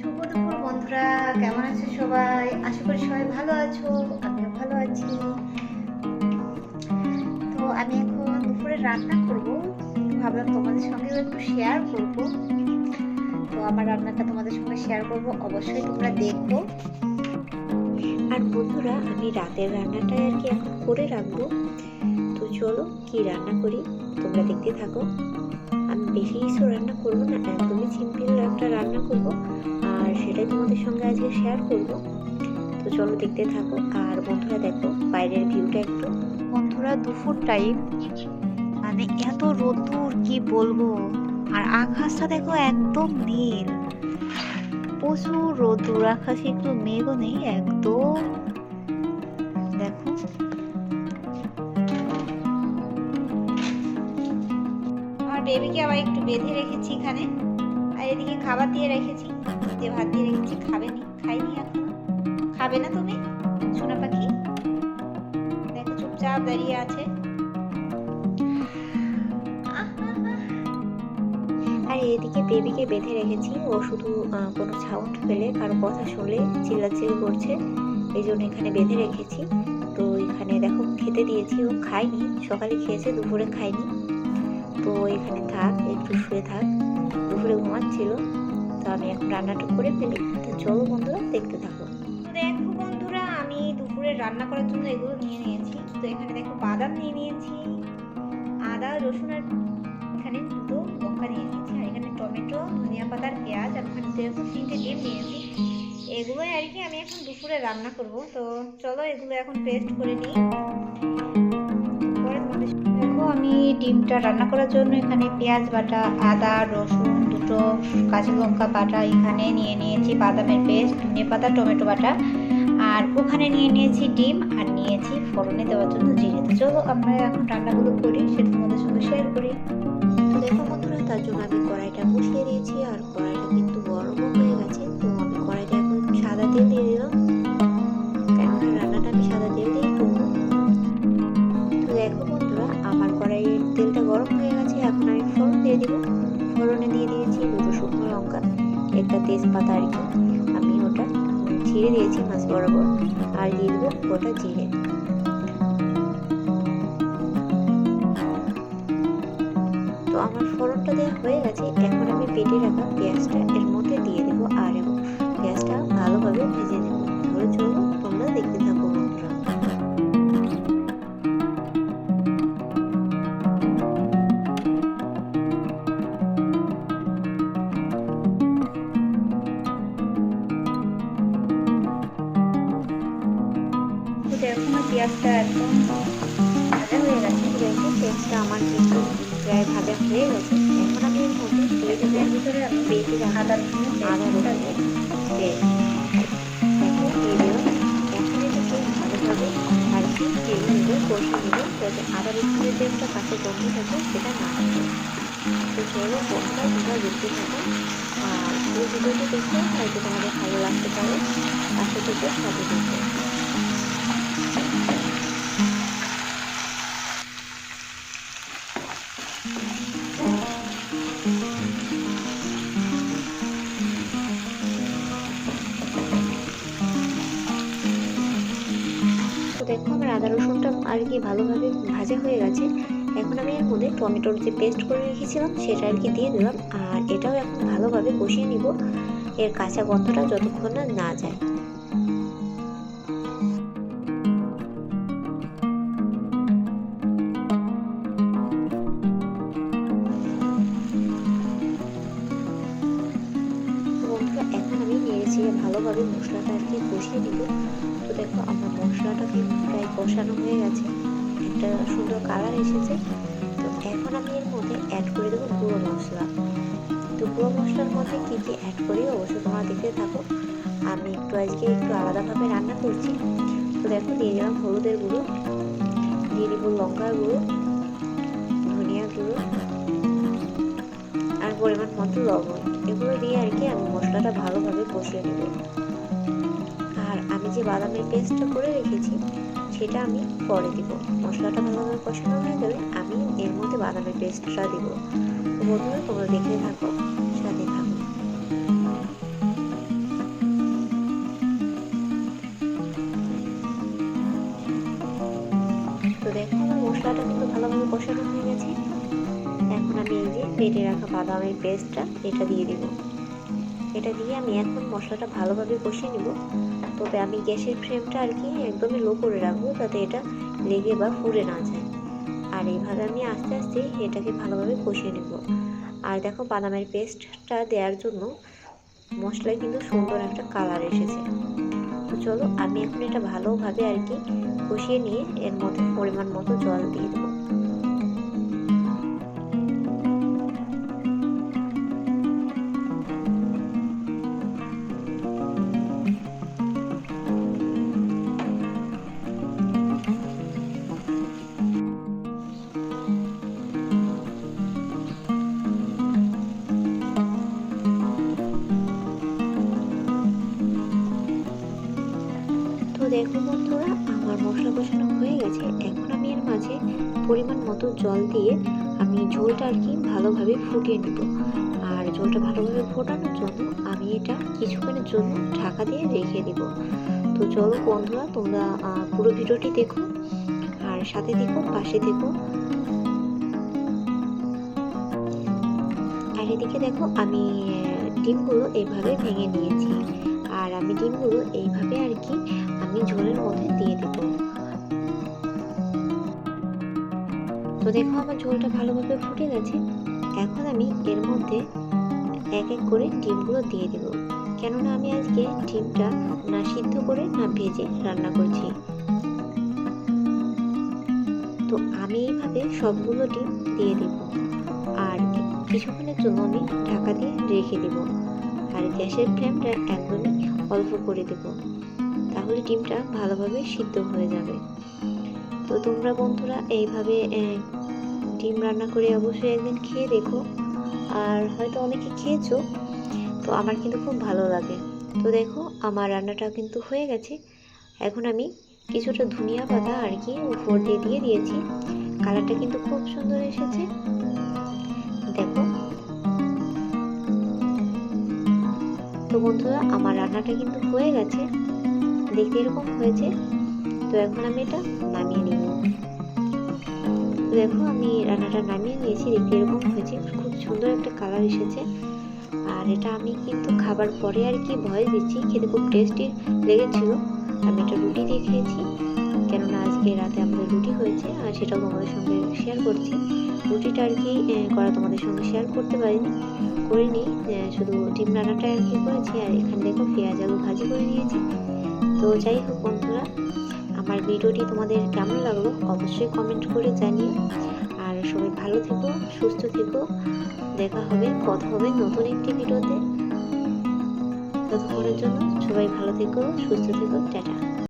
শুভ দুপুর বন্ধুরা, কেমন আছো সবাই? আশা করি সবাই ভালো আছো, আমিও ভালো আছি। তো আমি এখন দুপুরে রান্না করব। ভাবলাম তোমাদের সঙ্গেও একটু শেয়ার করব। তো আমার রান্নাটা তোমাদের সঙ্গে শেয়ার করব, অবশ্যই তোমরা দেখো। আর বন্ধুরা, আমি রাতের রান্নাটাই আর কি এখন করে রাখব। তো চলো, কি রান্না করি? তোমরা দেখতে থাকো। আমি বেশি কিছু রান্না করব না, একদমই সিম্পল একটা রান্না করব। আর সেটাই তোমাদের সঙ্গে আজকে শেয়ার করব। তো চলো দেখতে থাকো। আর বন্ধুরা দেখো, বাইরের ভিউটা একটু। বন্ধুরা, দুপুর টাইম মানে এত রোদ্দুর, কি বলব? আর আকাশটা দেখো একদম নীল। প্রচুর রোদ্দুর, আকাশে একটু মেঘও নেই, একদম। দেখো। আমার বেবিকে আবার একটু বেঁধে রেখেছি এখানে। আর এদিকে খাবার দিয়ে রেখেছি। দিয়ে ভাত দিয়ে রেখেছি, খাবে নি? খাইনি এখনও। খাবে না তুমি, সোনা পাখি? দেখো চুপচাপ দাঁড়িয়ে আছে। আর এদিকে বেবিকে বেঁধে রেখেছি, ও শুধু কোনো সাউন্ড পেলে, কারও কথা শুনলে চিল্লাচিল্লি করছে। এই জন্য এখানে বেঁধে রেখেছি। তো এখানে দেখো খেতে দিয়েছি, ও খায়নি, সকালে খেয়েছে, দুপুরে খায়নি। তো এখানে থাক, একটু শুয়ে থাক। দুপুরে ঘুমাচ্ছিল। তো আমি এখন রান্নাটা করে ফেলি তো চলো বন্ধুরা, দেখতে থাকো। দেখো বন্ধুরা, আমি দুপুরে রান্না করার জন্য এগুলো নিয়ে নিয়েছি। তো এখানে দেখো বাদাম নিয়ে নিয়েছি, আদা, রসুন আর এখানে দুটো লঙ্কা নিয়ে নিয়েছি। আর এখানে টমেটো, ধনিয়া পাতা আর পেঁয়াজ, আর ওখানে দেখো তিনটে ডিম নিয়েছি। এগুলোই আর কি আমি এখন দুপুরে রান্না করব। তো চলো এগুলো এখন পেস্ট করে নিই। আমি ডিমটা রান্না করার জন্য এখানে পেঁয়াজ বাটা, আদা, রসুন দুটো, কাঁচা লঙ্কা বাটা এখানে নিয়ে নিয়েছি, বাদামের পেস্ট ধনে পাতা, টমেটো বাটা। আর ওখানে নিয়ে নিয়েছি ডিম আর নিয়েছি ফোড়নে দেওয়ার জন্য জিরে। তো চলো আমরা এখন রান্নাগুলো করি, সেটা তোমাদের সঙ্গে শেয়ার করি। তো দেখো বন্ধুরা, তার জন্য আমি কড়াইটা বসিয়ে দিয়েছি, আর কড়াইটা কিন্তু গরমও হয়ে গেছে, তো আমি কড়াইটা এখন সাদা তেল দিয়ে তেজপাতা আর কি আমি ওটা ছিঁড়ে দিয়েছি মাছ বরাবর, আর দিয়ে দেবো গোটা জিরে। তো আমার ফোড়নটা দেওয়া হয়ে গেছে, এখন আমি পেটে রাখা পেঁয়াজটা এর মধ্যে দিয়ে দেবো আর এবং পেঁয়াজটা ভালোভাবে ভেজে নেব। আমার কিন্তু প্রায় ভাজা হয়ে গেছে। এখন আমি এর মধ্যে দিয়ে দেবো এর ভিতরে আমি আদা রসুন আদা রসুন তেলে নেব কষে নেব যাতে আদা রসুনের যে একটা কাঁচা গন্ধ থাকে সেটা না থাকে তো চলো বন্ধুরা তোমরা দেখতে থাকো। আর এই ভিডিওটি হয়তো তোমাদের ভালো লাগতে পারে। পাশে থেকে সাথে দেখো আমার আদা রসুনটা আর কি ভালোভাবে ভাজা হয়ে গেছে। এখন আমি এর মধ্যে টমেটোর যে পেস্ট করে রেখেছিলাম, সেটা আর কি দিয়ে দিলাম। আর এটাও এখন ভালোভাবে কষিয়ে নিব। এর কাঁচা গন্ধটা যতক্ষণ না না যায়। ভালোভাবে মশলাটা আর কি কষিয়ে নিব। তো দেখো আমার মশলাটা কিন্তু প্রায় কষানো হয়ে গেছে। একটা সুন্দর কালার এসেছে। তো এখন আমি এর মধ্যে অ্যাড করে দেবো গুঁড়ো মশলা। তো গুঁড়ো মশলার মধ্যে কী কী অ্যাড করি অবশ্যই তোমরা দেখতে থাকো। আমি একটু আজকে একটু আলাদাভাবে রান্না করছি। তো দেখো দিয়ে দিলাম হলুদের গুঁড়ো, দিয়ে দিব লঙ্কার গুঁড়ো মতো লবণ এগুলো দিয়ে আর কি আমি মশলাটা ভালোভাবে কষিয়ে নেব। আর আমি যে বাদামের পেস্টটা করে রেখেছি, সেটা আমি পরে দিব। মশলাটা ভালোভাবে কষানো হয়ে গেলে আমি এর মধ্যে বাদামের পেস্টটা দিব। বন্ধুরা, তোমরা দেখে থাকো। বেটে রাখা বাদামের পেস্টটা এটা দিয়ে দিব। এটা দিয়ে আমি এখন মশলাটা ভালোভাবে কষিয়ে নিব। তবে আমি গ্যাসের ফ্লেমটা আর কি একদমই লো করে রাখব যাতে এটা লেগে বা পুড়ে না যায়। আর এইভাবে আমি আস্তে আস্তে এটাকে ভালোভাবে কষিয়ে নেব। আর দেখো বাদামের পেস্টটা দেওয়ার জন্য মশলায় কিন্তু সুন্দর একটা কালার এসেছে। তো চলো আমি এখন এটা ভালোভাবে আর কি কষিয়ে নিয়ে এর মধ্যে পরিমাণ মতো জল দিয়ে দেবো। দেখো বন্ধুরা, আমার মশলা কষানো হয়ে গেছে। এখন আমি এর মাঝে পরিমাণ মতো জল দিয়ে আমি ঝোলটা আর কি ভালোভাবে ফুটিয়ে নেব। আর ঝোলটা ভালোভাবে ফোটানোর জন্য আমি এটা কিছুক্ষণের জন্য ঢাকা দিয়ে রেখে দেব। তো চলো বন্ধুরা, তোমরা পুরো ভিডিওটি দেখো, আর সাথে দেখো পাশে দেখো আর এদিকে দেখো, আমি ডিমগুলো এইভাবে ভেঙে নিয়েছি। আর আমি ডিমগুলো এইভাবে আর কি আমি ঝোলের মধ্যে দিয়ে দেব। তো দেখো আমার ঝোলটা ভালোভাবে ফুটে গেছে। এখন আমি এর মধ্যে এক এক করে ডিমগুলো দিয়ে দেব। কেননা আমি আজকে ডিমটা না সিদ্ধ করে না ভেজে রান্না করছি। তো আমি এইভাবে সবগুলো ডিম দিয়ে দেব। আর কিছুক্ষণের জন্য আমি ঢাকা দিয়ে রেখে দেব। আর গ্যাসের ফ্লেমটা একদমই অল্প করে দেব। তাহলে ডিমটা ভালোভাবে সিদ্ধ হয়ে যাবে। তো তোমরা বন্ধুরা এইভাবে ডিম রান্না করে অবশ্যই একদিন খেয়ে দেখো। আর হয়তো অনেকে খেয়েছো, তো আমার কিন্তু খুব ভালো লাগে। তো দেখো, আমার রান্নাটা কিন্তু হয়ে গেছে। এখন আমি কিছুটা ধনিয়া পাতা আর কি উপর দিয়ে দিয়ে দিয়েছি। কালারটা কিন্তু খুব সুন্দর এসেছে। দেখো তো বন্ধুরা, আমার রান্নাটা কিন্তু হয়ে গেছে। দেখতে এরকম হয়েছে। তো এখন আমি এটা নামিয়ে নিব। তো দেখো, আমি রান্নাটা নামিয়ে নিয়েছি। দেখতে এরকম হয়েছে। খুব সুন্দর একটা কালার এসেছে। আর এটা আমি কিন্তু খাবার পরে আর কি ভয় দিচ্ছি। খেতে খুব টেস্টি লেগেছিল। আমি এটা রুটি দিয়ে খেয়েছি। কেননা আজকে রাতে আমাদের রুটি হয়েছে আর সেটাও তোমাদের সঙ্গে শেয়ার করছি। রুটিটা আর কি করা তোমাদের সঙ্গে শেয়ার করতে পারিনি, করিনি শুধু ডিম রান্নাটা আর কি করেছি আর এখানে দেখো পেঁয়াজ আলু ভাজি করে নিয়েছি। তো যাই হোক বন্ধুরা, আমার ভিডিওটি তোমাদের কেমন লাগল অবশ্যই কমেন্ট করে জানিও। আর সবাই ভালো থেকো, সুস্থ থেকো, দেখা হবে, কথা হবে নতুন একটি ভিডিওতে। ততক্ষণের জন্য সবাই ভালো থেকো, সুস্থ থেকো, টাটা।